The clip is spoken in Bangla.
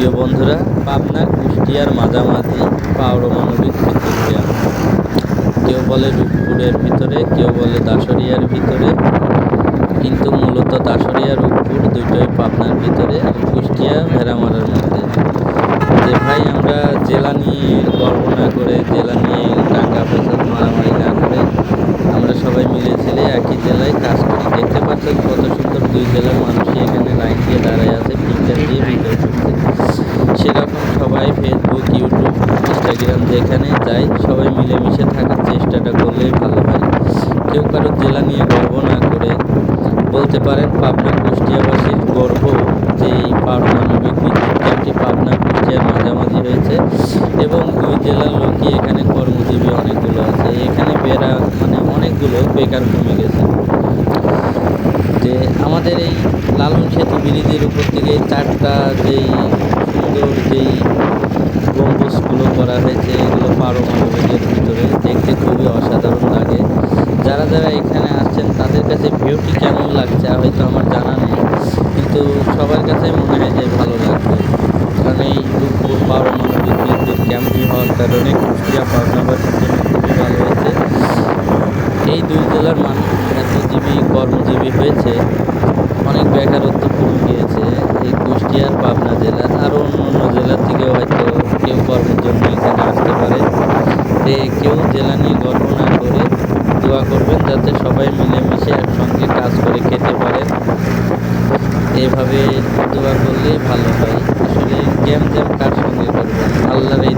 প্রিয় বন্ধুরা, পাবনা কুষ্টিয়ার মাঝামাঝি পারমাণবিক বিদ্যুৎ কেউ বলে রূপপুরের ভিতরে, কেউ বলে দাসরিয়ার ভিতরে, কিন্তু মূলত দাসরিয়া, রূপপুর দুটোই পাবনার ভিতরে আর কুষ্টিয়া ভেড়ামারার মধ্যে। যে ভাই, আমরা জেলা নিয়ে গর্ব না করে, জেলা নিয়ে দাঙ্গা ফেসাদ মারামারি না করে, আমরা সবাই মিলে ছেলে একই জেলায় কাজ করি। দেখতে পাচ্ছেন কত সুন্দর দুই জেলার মানুষই এখানে লাইন দিয়ে দাঁড়ায় আছে ফিল্টার দিয়ে ভিডিও করছে সেরকম সবাই ফেসবুক ইউটিউব ইনস্টাগ্রাম যেখানে যাই সবাই মিলেমিশে থাকার চেষ্টাটা করলেই ভালো হয়। কেউ কারোর জেলা নিয়ে গর্ব না করে বলতে পারেন পাবনা কুষ্টিয়াবাসীর গর্ব যে এই পারমাণবিক বিদ্যুৎ ক্যাম্পটি পাবনা কুষ্টিয়ার মাঝামাঝি হয়েছে এবং দুই জেলার লোকই এখানে কর্মজীবী অনেকগুলো আছে। এখানে বেড়া মানে অনেকগুলো বেকার কমে গেছে। আমাদের এই লালন সেতু ব্রিজের উপর থেকে চারটা যেই সুন্দর যেই গম্বুজগুলো করা হয়েছে, এগুলো পারমাণবিকের ভিতরে দেখতে খুবই অসাধারণ লাগে। যারা যারা এখানে আসছেন, তাদের কাছে ভিউটি কেমন লাগছে, হয়তো আমার জানা নেই, কিন্তু সবার কাছে মনে হয় যে ভালো লাগবে। কারণ এই রূপপুর পারমাণবিক বিদ্যুৎ ক্যাম্পটি হওয়ার কারণে কুষ্টিয়া পাবনাবাসীর জন্য খুবই ভালো হয়েছে এই দুই জেলার মানুষ এতজীবী কর্মজীবী হয়েছে। অনেক বেকারত্ব কমে গিয়েছে। এই কুষ্টিয়ার পাবনা জেলার আরও অন্য অন্য জেলার থেকেও হয়তো কেউ কর্মের জন্য এখানে আসতে পারে। তে কেউ জেলা নিয়ে গর্ব না করে দোয়া করবেন যাতে সবাই মিলেমিশে একসঙ্গে কাজ করে খেতে পারে। এভাবে দোয়া করলেই ভালো হয়। আসলে গেম জ্যাম কার সঙ্গে করবেন? আল্লাহর এই